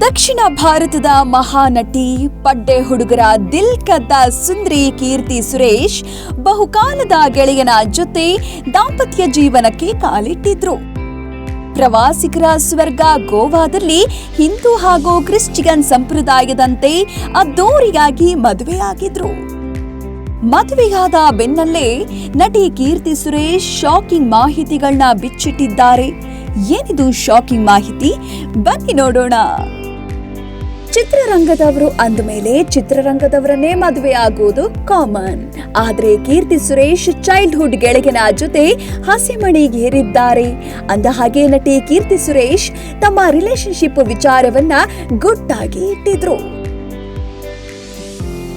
ಭಾರತದ ಮಹಾನಟಿ, ಪಡ್ಡೆ ಹುಡುಗರ ದಿಲ್ ಕದ್ದ ಸುಂದ್ರಿ ಕೀರ್ತಿ ಸುರೇಶ್ ಬಹುಕಾಲದ ಗೆಳೆಯನ ಜೊತೆ ದಾಂಪತ್ಯ ಜೀವನಕ್ಕೆ ಕಾಲಿಟ್ಟಿದ್ರು. ಪ್ರವಾಸಿಗರ ಸ್ವರ್ಗ ಗೋವಾದಲ್ಲಿ ಹಿಂದೂ ಹಾಗೂ ಕ್ರಿಶ್ಚಿಯನ್ ಸಂಪ್ರದಾಯದಂತೆ ಅದ್ದೂರಿಯಾಗಿ ಮದುವೆಯಾಗಿದ್ರು ಮದುವೆಯಾದ ಬೆನ್ನಲ್ಲೇ ನಟಿ ಕೀರ್ತಿ ಸುರೇಶ್ ಶಾಕಿಂಗ್ ಮಾಹಿತಿಗಳನ್ನ ಬಿಚ್ಚಿಟ್ಟಿದ್ದಾರೆ. ಏನಿದು ಶಾಕಿಂಗ್ ಮಾಹಿತಿ? ಬನ್ನಿ ನೋಡೋಣ. ಚಿತ್ರರಂಗದವರು ಅಂದಮೇಲೆ ಚಿತ್ರರಂಗದವರನ್ನೇ ಮದುವೆ ಆಗುವುದು ಕಾಮನ್ ಆದ್ರೆ ಕೀರ್ತಿ ಸುರೇಶ್ ಚೈಲ್ಡ್ಹುಡ್ ಗೆಳಗಿನ ಜೊತೆ ಹಸಿಮಣಿಗೇರಿದ್ದಾರೆ. ಅಂದ ಹಾಗೆ ನಟಿ ಕೀರ್ತಿ ಸುರೇಶ್ ತಮ್ಮ ರಿಲೇಶನ್ಶಿಪ್ ವಿಚಾರವನ್ನ ಗುಟ್ಟಾಗಿ ಇಟ್ಟಿದ್ರು.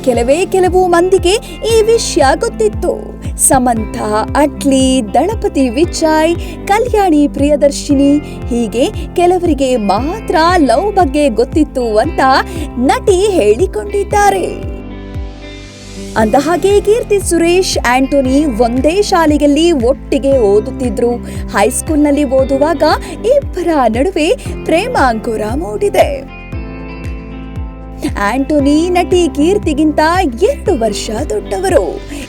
ಕೆಲವೇ ಕೆಲವು ಮಂದಿಗೆ ಈ ವಿಷಯ ಗೊತ್ತಿತ್ತು. ಸಮಂತ ಅಟ್ಲಿ, ದಳಪತಿ ವಿಜಯ್, ಕಲ್ಯಾಣಿ ಪ್ರಿಯದರ್ಶಿನಿ, ಹೀಗೆ ಕೆಲವರಿಗೆ ಮಾತ್ರ ಲವ್ ಬಗ್ಗೆ ಗೊತ್ತಿತ್ತು ಅಂತ ನಟಿ ಹೇಳಿಕೊಂಡಿದ್ದಾರೆ. ಅಂದ ಹಾಗೆ ಕೀರ್ತಿ ಸುರೇಶ್, ಆಂಟೋನಿ ಒಂದೇ ಶಾಲೆಯಲ್ಲಿ ಒಟ್ಟಿಗೆ ಓದುತ್ತಿದ್ರು. ಹೈಸ್ಕೂಲ್ನಲ್ಲಿ ಓದುವಾಗ ಇಬ್ಬರ ನಡುವೆ ಪ್ರೇಮಾಂಕುರ ಮೂಡಿದೆ. ಆಂಟೋನಿ, ನಟಿ ಕೀರ್ತಿಗಿಂತ ಎರಡು ವರ್ಷ ದೊಡ್ಡವರು.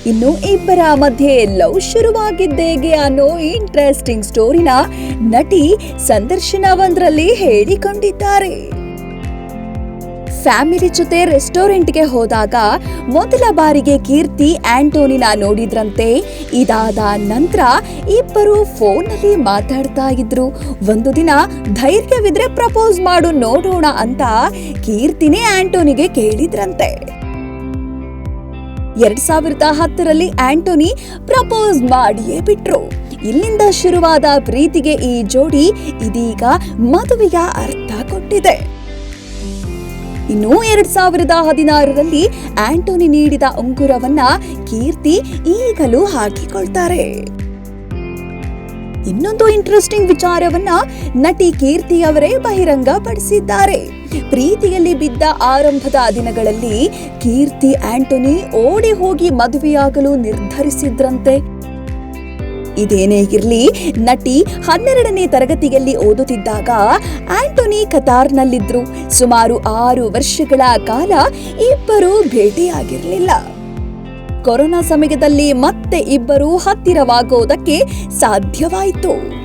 ಇನ್ನು ಇಬ್ಬರ ಮಧ್ಯೆ ಲವ್ ಶುರುವಾಗಿದ್ದೇಗೆ ಅನ್ನೋ ಇಂಟ್ರೆಸ್ಟಿಂಗ್ ಸ್ಟೋರಿನ ನಟಿ ಸಂದರ್ಶನವೊಂದರಲ್ಲಿ ಹೇಳಿಕೊಂಡಿದ್ದಾರೆ. ಫ್ಯಾಮಿಲಿ ಜೊತೆ ರೆಸ್ಟೋರೆಂಟ್ಗೆ ಹೋದಾಗ ಮೊದಲ ಬಾರಿಗೆ ಕೀರ್ತಿ ಆಂಟೋನಿನ ನೋಡಿದ್ರಂತೆ. ಇದಾದ ನಂತರ ಇಬ್ಬರು ಫೋನಲ್ಲಿ ಮಾತಾಡ್ತಾ ಇದ್ರು. ಒಂದು ದಿನ ಧೈರ್ಯವಿದ್ರೆ ಪ್ರಪೋಸ್ ಮಾಡು, ನೋಡೋಣ ಅಂತ ಕೀರ್ತಿನೇ ಆಂಟೋನಿಗೆ ಕೇಳಿದ್ರಂತೆ. ಎರಡ್ ಸಾವಿರದ ಹತ್ತರಲ್ಲಿ ಆಂಟೋನಿ ಪ್ರಪೋಸ್ ಮಾಡಿಯೇ ಬಿಟ್ರು. ಇಲ್ಲಿಂದ ಶುರುವಾದ ಪ್ರೀತಿಗೆ ಈ ಜೋಡಿ ಇದೀಗ ಮದುವೆಯ ಅರ್ಥ ಕೊಟ್ಟಿದೆ. ಇನ್ನು ಎರಡ್ ಸಾವಿರದ ಹದಿನಾರರಲ್ಲಿ ಆಂಟೋನಿ ನೀಡಿದ ಉಂಗುರವನ್ನ ಕೀರ್ತಿ ಈಗಲೂ ಹಾಕಿಕೊಳ್ತಾರೆ. ಇನ್ನೊಂದು ಇಂಟ್ರೆಸ್ಟಿಂಗ್ ವಿಚಾರವನ್ನ ನಟಿ ಕೀರ್ತಿ ಅವರೇ ಬಹಿರಂಗ ಪಡಿಸಿದ್ದಾರೆ ಪ್ರೀತಿಯಲ್ಲಿ ಬಿದ್ದ ಆರಂಭದ ದಿನಗಳಲ್ಲಿ ಕೀರ್ತಿ ಆಂಟೋನಿ ಓಡಿ ಹೋಗಿ ಮದುವೆಯಾಗಲು ನಿರ್ಧರಿಸಿದ್ರಂತೆ. ಇದೇನೇ ಇರಲಿ, ನಟಿ ಹನ್ನೆರಡನೇ ತರಗತಿಯಲ್ಲಿ ಓದುತ್ತಿದ್ದಾಗ ಆಂಟೋನಿ ಕತಾರ್ನಲ್ಲಿದ್ರು. ಸುಮಾರು ಆರು ವರ್ಷಗಳ ಕಾಲ ಇಬ್ಬರು ಭೇಟಿಯಾಗಿರಲಿಲ್ಲ. ಕೊರೋನಾ ಸಮಯದಲ್ಲಿ ಮತ್ತೆ ಇಬ್ಬರು ಹತ್ತಿರವಾಗೋದಕ್ಕೆ ಸಾಧ್ಯವಾಯಿತು.